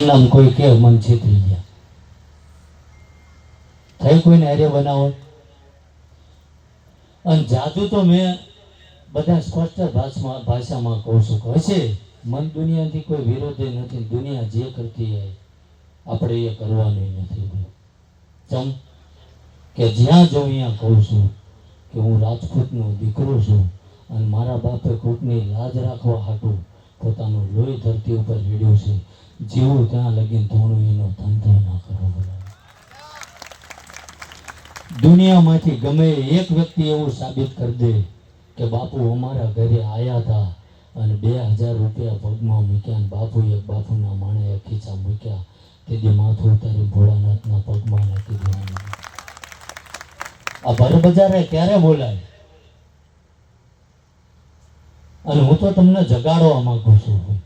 નામ કોઈ કે મન છેતરી ગયા. થઈ કોઈને હારે બનાવો? અને જાદુ તો મેં બધા સ્પષ્ટ ભાષામાં ભાષામાં કહું છું કે હશે, મન દુનિયાથી કોઈ વિરોધી નથી, દુનિયા જે કરતી હોય, આપણે એ કરવાનું નથી. ચમ કે જ્યાં જો ત્યાં કહું છું કે હું રાજપૂતનો દીકરો છું અને મારા બાપે કોકની લાજ રાખવા હાટું પોતાનું લોહી ધરતી ઉપર રેડ્યું છે. જેવું ત્યાં લગીન ધોણું એનો ધંધો ના કરવો દુનિયામાંથી ગમે એક વ્યક્તિ એવું સાબિત કરી દે કે બાપુ અમારા ઘરે આયા હતા અને બે હજાર રૂપિયા પગમાં મૂક્યા અને બાપુએ બાપુના માણે ખીચા મૂક્યા. તેથી માથું ઉતારી ભોળાનાથના પગમાં નાખી દેવાનું. આ ભર બજારે ક્યારે બોલાય? અને હું તો તમને જગાડવા માંગુ છું.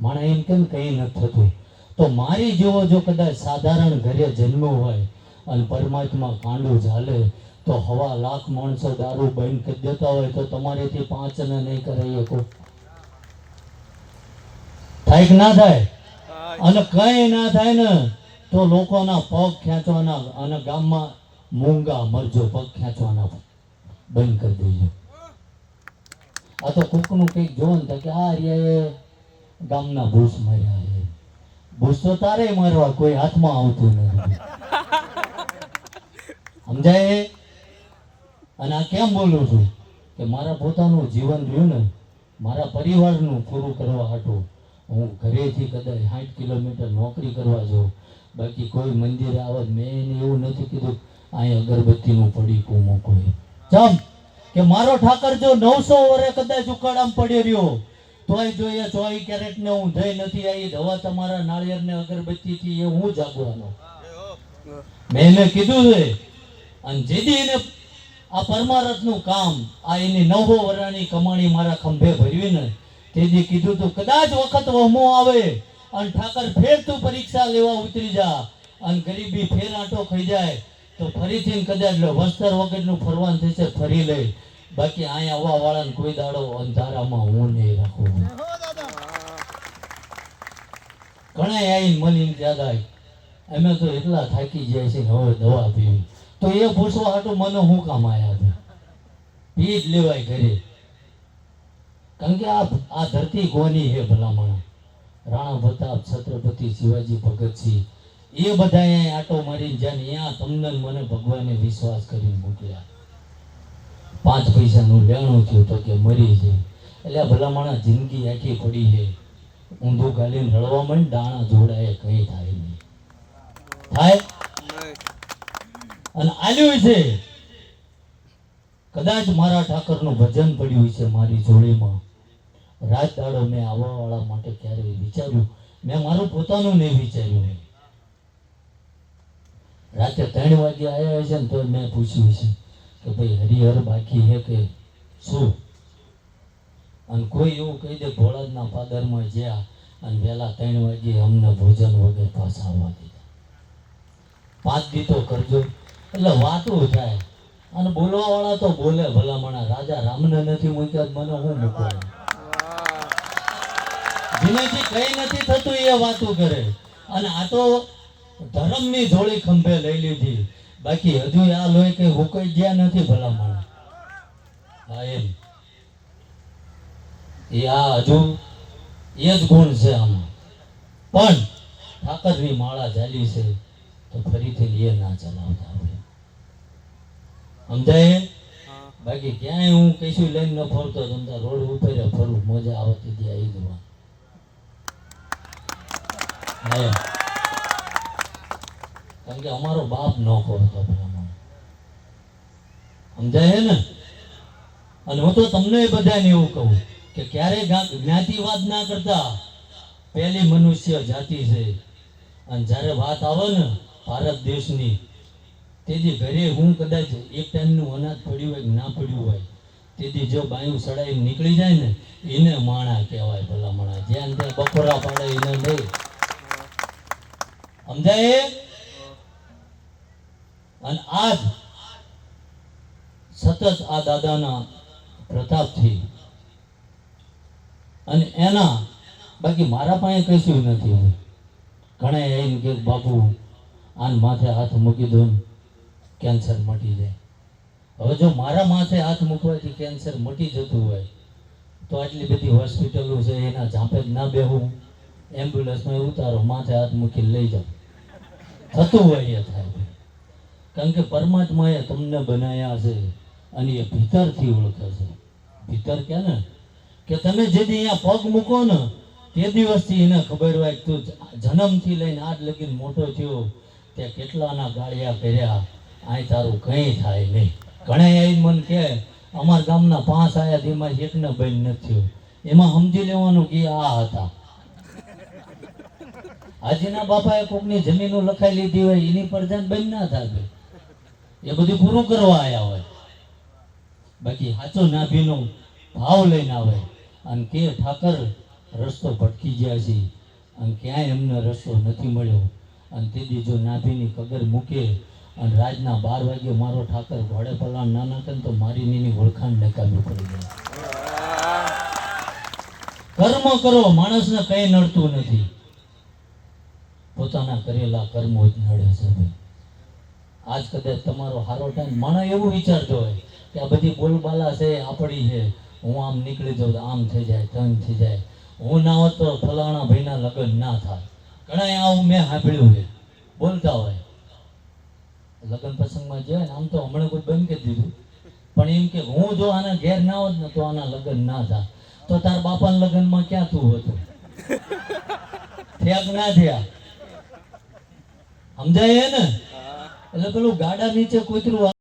માણે એમ કેમ કંઈ નથી થતું? તો મારી જેવો જો કદાચ સાધારણ ઘરે જન્મ હોય અને પરમાત્મા કાંડું ઝાલે, તો હવા લાખ માણસો દારૂ બંધ કરી દેતા હોય તો તમારેથી પાંચ ને નહીં કરે શકો. થાય કે ના થાય? અને કઈ ના થાય ને, તો લોકોના પગ ખેંચવાના અને ગામમાં મૂંગા મરજો પગ ખેંચવાના બંધ કરી દેજો. આ તો કોકનું કંઈક જોવો ને તો કે આ રે ગામના ભૂસ માર્યા છે. ભૂસ તો તારે મારવા, કોઈ હાથમાં આવતું નથી. સમજાય? અને આ કેમ બોલું છું? કે મારા પોતાનું જીવન રહ્યું ને, મારા પરિવારનું પૂરું કરવા હાટું હું ઘરેથી કદાચ સાઠ કિલોમીટર નોકરી કરવા જાઉં. બાકી કોઈ મંદિરે આવત, મેં એને એવું નથી કીધું, અહીં અગરબત્તીનું પડીકું મૂકો. ચમ! કે મારો ઠાકર જો નવસો વરે કદાચ ઉકાળામાં પડ્યો રહ્યો, તોય જોઈએ ચોવીસ કેરેટ ને હું જઈ નથી આવી દવા તમારા નાળિયેર ને અગરબત્તી થી એ હું જાગવાનો મેં એને કીધું છે, અને જેદી એને આ પરમારથનું કામ, આ એની નવો વરાની કમાણી મારા ખંભે ભરવી ને તેથી કીધું તું, કદાચ વખત વહમો આવે અને ઠાકર ફેર તું પરીક્ષા લેવા ઉતરી જા, અને ગરીબી ફેર આંટો ખાઈ જાય તો ફરીથી કદાચ વસ્તર વગરનું ફરવાનું થશે ફરી લઈ. બાકી અહીંયા આવવા વાળાને કોઈ દાડો અંધારામાં હું નહીં રાખું. ઘણા આવીને મને એમ યાદ આવી, અમે તો એટલા થાકી જાય છે હવે દવા પીવી. તો એ પૂછવા હાટું મને હું કામ આવ્યા છે? પી જ લેવાય ઘરે. કારણ કે આ આ ધરતી કોની હે ભલામણ? રાણા પ્રતાપ, છત્રપતિ શિવાજી, ભગતસિંહ. એ બધા આટો મારીને જ્યાં ત્યાં તમને મને ભગવાને વિશ્વાસ કરીને મોકલ્યા પાંચ પૈસાનું લેણું થયું તો કે મરી જાય એટલે ભલા માણસ જિંદગી આખી પડી છે. ઊંધું ગાલીને રડવા માંડ, દાણા જોડાય, કઈ થાય નહીં. થાય? અને આલ્યું છે. કદાચ મારા ઠાકરનું ભજન પડ્યું છે મારી જોડીમાં. રાત દાડો મેં આવવા વાળા માટે ક્યારેય વિચાર્યું. મેં મારું પોતાનું નહીં વિચાર્યું. નહીં રાતે ત્રણ વાગે આવ્યા છે ને તો મેં પૂછ્યું છે કે ભાઈ હરિહર બાકી હે કે શું? અને કોઈ એવું કહી દે ભોળાજના પાદરમાં જ્યાં અને વહેલા ત્રણ વાગે અમને ભોજન વગર પાછા આવવા દીધા. પાંચ દી કરજો. એટલે વાતો થાય. અને બોલવા વાળા તો બોલે ભલામણા. રાજા રામને નથી મૂક્યા મને હું મૂકવાનું? જેનાથી કઈ નથી થતું એ વાતો કરે. અને આ તો ધર્મની જોડી ખંભે લઈ લીધી. બાકી હજુ આ લોહી કઈ હુકાઈ ગયા નથી ભલામણ. હા, એમ. એ આ હજુ, એ જ ગુણ છે આમાં. પણ ઠાકરની માળા ચાલી છે, તો ફરીથી એ ના ચલાવતા હોય. સમજાય? બાકી ક્યાંય હું કશું લઈને ન ફરતો તમતા રોડ ઉપર ફરું, મજા આવતી ત્યાં એ જોવા કારણ કે અમારો બાપ ન પેલામાં સમજાય ને? અને હું તો તમને બધાને એવું કહું કે ક્યારે જ્ઞાતિવાદ ના કરતા પહેલી મનુષ્ય જાતિ છે. અને જ્યારે વાત આવે ને ભારત દેશની, તેથી ઘરે હું કદાચ એક ટાઈમનું અનાજ પડ્યું હોય કે ના પડ્યું હોય, તેથી જો બાયું સડાઈ નીકળી જાય ને, એને માણા કહેવાય ભલા માણા જ્યાં ત્યાં બપોરા પાડે, એને નહીં. સમજાય? અને આજ સતત આ દાદાના પ્રતાપથી અને એના, બાકી મારા પાસે કશું નથી ઘણા આવીને કે, બાપુ, આન માથે હાથ મૂકી દો કેન્સર મટી જાય. હવે જો મારા માથે હાથ મૂકવાથી કેન્સર મટી જતું હોય. તો આટલી બધી હોસ્પિટલો છે, એના ઝાંપે જ ના બેહું. એમ્બ્યુલન્સમાં ઉતારો, માથે હાથ મૂકીને લઈ જાઓ થતું હોય એ થાય. કારણ કે પરમાત્માએ તમને બનાવ્યા છે અને એ ભીતરથી ઓળખે છે. ભીતર કે ને? કે તમે જે દી અહીંયા પગ મૂકો ને, તે દિવસથી એને ખબર હોય કે તું જન્મથી લઈને આજ લગીને મોટો થયો. તે કેટલાના ગાળિયા કર્યા અહીં તારું કંઈ થાય નહીં. ઘણા આવીને મને કહે અમારા ગામના પાંચ આયા તેમાં એકને બેન નથી એમાં સમજી લેવાનું કે આ હતા. હાજીના બાપાએ કોકની જમીનો લખાઈ લીધી હોય, એની પરજાન બન ના થાય એ બધું પૂરું કરવા આવ્યા હોય. બાકી સાચો નાભીનો ભાવ લઈને આવે. અને કે ઠાકર રસ્તો ભટકી ગયા છે. અને ક્યાંય એમને રસ્તો નથી મળ્યો. અને તેથી જો નાભીની કદર મૂકે અને રાતના બાર વાગે મારો ઠાકર ઘોડે પલાણ ના નાખે તો મારી નીની ઓળખાણ નકામી પડી જાય કર્મ કરો, માણસને કઈ નડતું નથી. પોતાના કરેલા કર્મો જ નડે છે ભાઈ આજ કદાચ તમારો સારો ટાઈમ મને એવું વિચારતો હોય કે આ બધી બોલબાલા છે આપણી છે. હું આમ નીકળી જાઉં તો આમ થઈ જાય તન થઈ જાય. હું ના હોત તો ફલાણા ભાઈના લગ્ન ના થાય. ઘણા આવું મેં સાંભળ્યું છે. બોલતા હોય. લગ્ન પ્રસંગમાં જાય ને, આમ તો હમણાં કોઈ બંધ કરી દીધું. પણ એમ કે હું જો આના ઘેર ના હોત ને, તો આના લગ્ન ના થાય તો તાર બાપાના લગ્નમાં ક્યાં તું હતો? થયા ના થયા? સમજાય ને? એટલે પેલું ગાડા નીચે કૂતરું